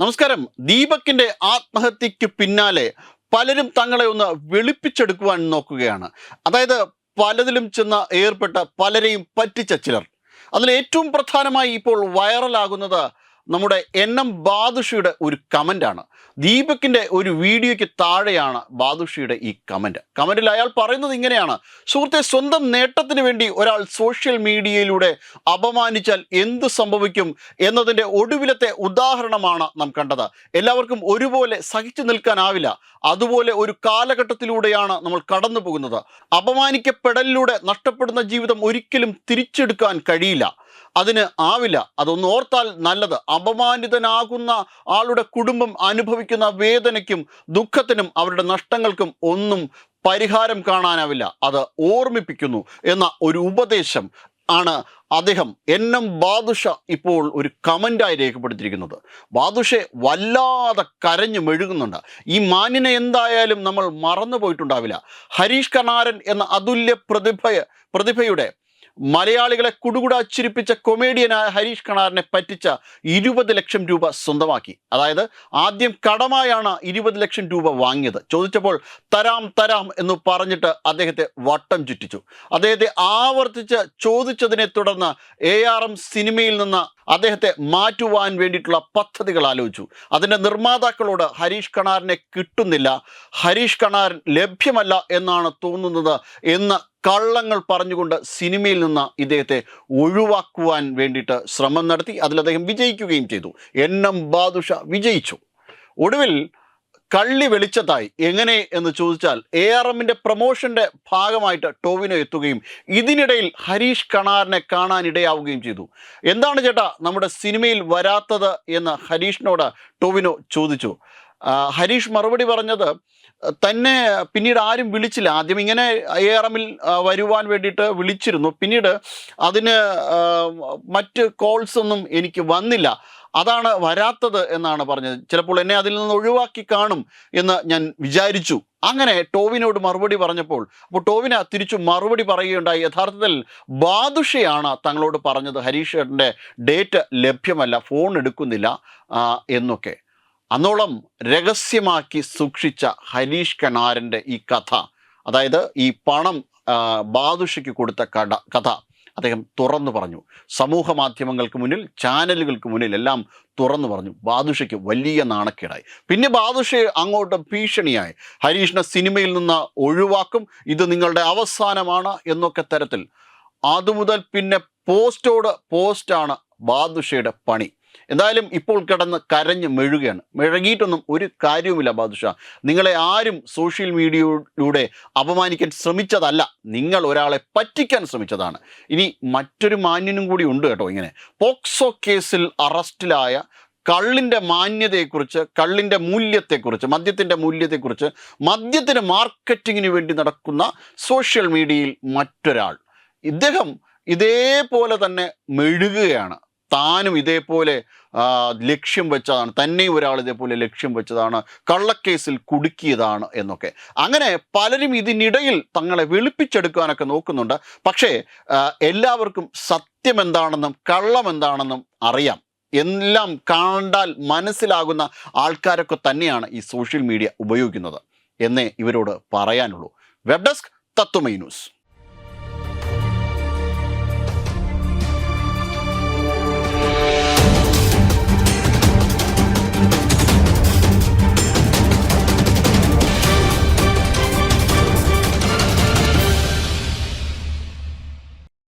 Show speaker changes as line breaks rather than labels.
നമസ്കാരം. ദീപക്കിന്റെ ആത്മഹത്യക്ക് പിന്നാലെ പലരും തങ്ങളെ ഒന്ന് വെളുപ്പിച്ചെടുക്കുവാൻ നോക്കുകയാണ്. അതായത് പലതിലും ചെന്ന് ഏർപ്പെട്ട പലരെയും പറ്റിച്ച ചിലർ. അതിൽ ഏറ്റവും പ്രധാനമായി ഇപ്പോൾ വൈറലാകുന്നത് നമ്മുടെ എൻ എം ബാദുഷിയുടെ ഒരു കമന്റാണ് ദീപകിന്റെ ഒരു വീഡിയോയ്ക്ക് താഴെയാണ് ബാദുഷിയുടെ ഈ കമന്റ് കമന്റിൽ അയാൾ പറയുന്നത് ഇങ്ങനെയാണ്. സുഹൃത്തെ സ്വന്തം നേട്ടത്തിന് വേണ്ടി ഒരാൾ സോഷ്യൽ മീഡിയയിലൂടെ അപമാനിച്ചാൽ എന്ത് സംഭവിക്കും എന്നതിന്റെ ഒടുവിലത്തെ ഉദാഹരണമാണ് നാം കണ്ടത്. എല്ലാവർക്കും ഒരുപോലെ സഹിച്ചു നിൽക്കാനാവില്ല. അതുപോലെ ഒരു കാലഘട്ടത്തിലൂടെയാണ് നമ്മൾ കടന്നു പോകുന്നത് അപമാനിക്കപ്പെടലിലൂടെ നഷ്ടപ്പെടുന്ന ജീവിതം ഒരിക്കലും തിരിച്ചെടുക്കാൻ കഴിയില്ല. അതിന് ആവില്ല. അതൊന്ന് ഓർത്താൽ നല്ലത്. അപമാനിതനാകുന്ന ആളുടെ കുടുംബം അനുഭവിക്കുന്ന വേദനയ്ക്കും ദുഃഖത്തിനും അവരുടെ നഷ്ടങ്ങൾക്കും ഒന്നും പരിഹാരം കാണാനാവില്ല. അത് ഓർമ്മിപ്പിക്കുന്നു എന്ന ഒരു ഉപദേശം ആണ് അദ്ദേഹം എൻ എം ബാദുഷ ഇപ്പോൾ ഒരു കമന്റായി രേഖപ്പെടുത്തിയിരിക്കുന്നത്. ബാദുഷെ വല്ലാതെ കരഞ്ഞു മെഴുകുന്നുണ്ട്. ഈ മാന്യനെ എന്തായാലും നമ്മൾ മറന്നു പോയിട്ടുണ്ടാവില്ല ഹരീഷ് കണാരൻ എന്ന അതുല്യ പ്രതിഭ പ്രതിഭയുടെ മലയാളികളെ കുടുകുട ചിരിപ്പിച്ച കൊമേഡിയനായ ഹരീഷ് കണാറിനെ പറ്റിച്ച ഇരുപത് ലക്ഷം രൂപ സ്വന്തമാക്കി. അതായത് ആദ്യം കടമായാണ് ഇരുപത് ലക്ഷം രൂപ വാങ്ങിയത്. ചോദിച്ചപ്പോൾ തരാം തരാം എന്ന് പറഞ്ഞിട്ട് അദ്ദേഹത്തെ വട്ടം ചുറ്റിച്ചു. അദ്ദേഹത്തെ ആവർത്തിച്ച് ചോദിച്ചതിനെ തുടർന്ന് എ ആർ എം സിനിമയിൽ നിന്ന് അദ്ദേഹത്തെ മാറ്റുവാൻ വേണ്ടിയിട്ടുള്ള പദ്ധതികൾ ആലോചിച്ചു. അതിന്റെ നിർമ്മാതാക്കളോട് ഹരീഷ് കണാറിനെ കിട്ടുന്നില്ല ഹരീഷ് കണാരൻ ലഭ്യമല്ല എന്നാണ് തോന്നുന്നത് എന്ന് കള്ളങ്ങൾ പറഞ്ഞുകൊണ്ട് സിനിമയിൽ നിന്ന് ഇദ്ദേഹത്തെ ഒഴിവാക്കുവാൻ വേണ്ടിയിട്ട് ശ്രമം നടത്തി അതിൽ അദ്ദേഹം വിജയിക്കുകയും ചെയ്തു. എൻ എം ബാദുഷ വിജയിച്ചു. ഒടുവിൽ കള്ളി വെളിച്ചത്തായി. എങ്ങനെ എന്ന് ചോദിച്ചാൽ എ ആർ എമ്മിന്റെ പ്രൊമോഷന്റെ ഭാഗമായിട്ട് ടോവിനോ എത്തുകയും ഇതിനിടയിൽ ഹരീഷ് കണാറിനെ കാണാൻ ഇടയാവുകയും ചെയ്തു. എന്താണ് ചേട്ടാ നമ്മുടെ സിനിമയിൽ വരാത്തത് എന്ന് ഹരീഷിനോട് ടോവിനോ ചോദിച്ചു. ഹരീഷ് മറുപടി പറഞ്ഞത് തന്നെ പിന്നീട് ആരും വിളിച്ചില്ല. ആദ്യം ഇങ്ങനെ എ ആർ എമ്മിൽ വരുവാൻ വേണ്ടിയിട്ട് വിളിച്ചിരുന്നു. പിന്നീട് അതിന് മറ്റ് കോൾസ് ഒന്നും എനിക്ക് വന്നില്ല. അതാണ് വരാത്തത് എന്നാണ് പറഞ്ഞത്. ചിലപ്പോൾ എന്നെ അതിൽ നിന്ന് ഒഴിവാക്കി കാണും എന്ന് ഞാൻ വിചാരിച്ചു. അങ്ങനെ ടോവിനോട് മറുപടി പറഞ്ഞപ്പോൾ അപ്പോൾ ടോവിന് തിരിച്ചു മറുപടി പറയുകയുണ്ടായി. യഥാർത്ഥത്തിൽ ബാദുഷയാണ് തങ്ങളോട് പറഞ്ഞത് ഹരീഷ് ഏട്ടന്റെ ഡേറ്റ് ലഭ്യമല്ല ഫോൺ എടുക്കുന്നില്ല എന്നൊക്കെ. അന്നോളം രഹസ്യമാക്കി സൂക്ഷിച്ച ഹരീഷ് കണാരന്റെ ഈ കഥ. അതായത് ഈ പണം ബാദുഷയ്ക്ക് കൊടുത്ത കട കഥ അദ്ദേഹം തുറന്നു പറഞ്ഞു. സമൂഹ മാധ്യമങ്ങൾക്ക് മുന്നിൽ ചാനലുകൾക്ക് മുന്നിൽ എല്ലാം തുറന്നു പറഞ്ഞു. ബാദുഷയ്ക്ക് വലിയ നാണക്കേടായി. പിന്നെ ബാദുഷ അങ്ങോട്ട് ഭീഷണിയായി. ഹരീഷിനെ സിനിമയിൽ നിന്ന് ഒഴിവാക്കും. ഇത് നിങ്ങളുടെ അവസാനമാണ് എന്നൊക്കെ തരത്തിൽ. അതുമുതൽ പിന്നെ പോസ്റ്റോട് പോസ്റ്റാണ് ബാദുഷയുടെ പണി. എന്തായാലും ഇപ്പോൾ കിടന്ന് കരഞ്ഞ് മെഴുകയാണ്. മെഴുകിയിട്ടൊന്നും ഒരു കാര്യവുമില്ല ബാദുഷ. നിങ്ങളെ ആരും സോഷ്യൽ മീഡിയയിലൂടെ അപമാനിക്കാൻ ശ്രമിച്ചതല്ല. നിങ്ങൾ ഒരാളെ പറ്റിക്കാൻ ശ്രമിച്ചതാണ്. ഇനി മറ്റൊരു മാന്യനും കൂടി ഉണ്ട് കേട്ടോ ഇങ്ങനെ. പോക്സോ കേസിൽ അറസ്റ്റിലായ കള്ളിന്റെ മാന്യതയെക്കുറിച്ച് കള്ളിന്റെ മൂല്യത്തെക്കുറിച്ച് മദ്യത്തിന്റെ മൂല്യത്തെക്കുറിച്ച് മദ്യത്തിന് മാർക്കറ്റിങ്ങിന് വേണ്ടി നടക്കുന്ന സോഷ്യൽ മീഡിയയിൽ മറ്റൊരാൾ. ഇദ്ദേഹം ഇതേപോലെ തന്നെ മെഴുകുകയാണ്. താനും ഇതേപോലെ ലക്ഷ്യം വെച്ചതാണ് തന്നെയും ഒരാൾ ഇതേപോലെ ലക്ഷ്യം വെച്ചതാണ് കള്ളക്കേസിൽ കുടുക്കിയതാണ് എന്നൊക്കെ. അങ്ങനെ പലരും ഇതിനിടയിൽ തങ്ങളെ വെളുപ്പിച്ചെടുക്കാനൊക്കെ നോക്കുന്നുണ്ട്. പക്ഷേ എല്ലാവർക്കും സത്യം എന്താണെന്നും കള്ളം എന്താണെന്നും അറിയാം. എല്ലാം കണ്ടാൽ മനസ്സിലാകുന്ന ആൾക്കാരൊക്കെ തന്നെയാണ് ഈ സോഷ്യൽ മീഡിയ ഉപയോഗിക്കുന്നത്. എന്നേ ഇവരോട് പറയാനുള്ളൂ. Web desk Tatwamayi news.